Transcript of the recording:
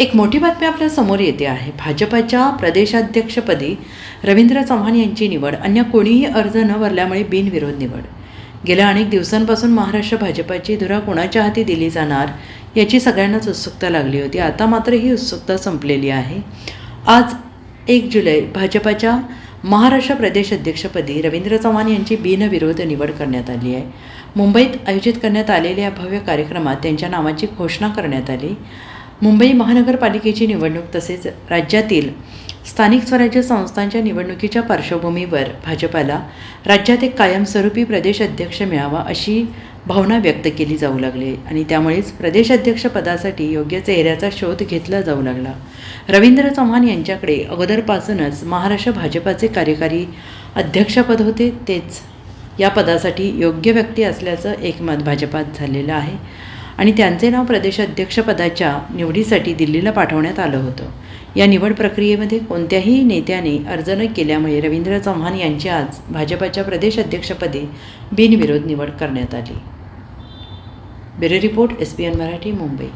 एक मोठी बातमी आपल्यासमोर येते आहे. भाजपाच्या प्रदेशाध्यक्षपदी रवींद्र चव्हाण यांची निवड. अन्य कोणीही अर्ज न भरल्यामुळे बिनविरोध निवड. गेल्या अनेक दिवसांपासून महाराष्ट्र भाजपाची धुरा कोणाच्या हाती दिली जाणार याची सगळ्यांनाच उत्सुकता लागली होती. आता मात्र ही उत्सुकता संपलेली आहे. आज एक जुलै भाजपाच्या महाराष्ट्र प्रदेश अध्यक्षपदी रवींद्र चव्हाण यांची बिनविरोध निवड करण्यात आली आहे. मुंबईत आयोजित करण्यात आलेल्या या भव्य कार्यक्रमात त्यांच्या नावाची घोषणा करण्यात आली. मुंबई महानगरपालिकेची निवडणूक तसेच राज्यातील स्थानिक स्वराज्य संस्थांच्या निवडणुकीच्या पार्श्वभूमीवर भाजपाला राज्यात एक कायमस्वरूपी प्रदेश अध्यक्ष मिळावा अशी भावना व्यक्त केली जाऊ लागली आणि त्यामुळेच प्रदेशाध्यक्षपदासाठी योग्य चेहऱ्याचा शोध घेतला जाऊ लागला. रवींद्र चव्हाण यांच्याकडे अगोदरपासूनच महाराष्ट्र भाजपाचे कार्यकारी अध्यक्षपद होते. तेच या पदासाठी योग्य व्यक्ती असल्याचं एकमत भाजपात झालेलं आहे. आणि त्यांचे नाव प्रदेशाध्यक्षपदाच्या निवडीसाठी दिल्लीला पाठवण्यात आलं होतं. या निवड प्रक्रियेमध्ये कोणत्याही नेत्याने अर्ज न केल्यामुळे रवींद्र चव्हाण यांची आज भाजपाच्या प्रदेशाध्यक्षपदी बिनविरोध निवड करण्यात आली. Bureau report S P N Marathi Mumbai.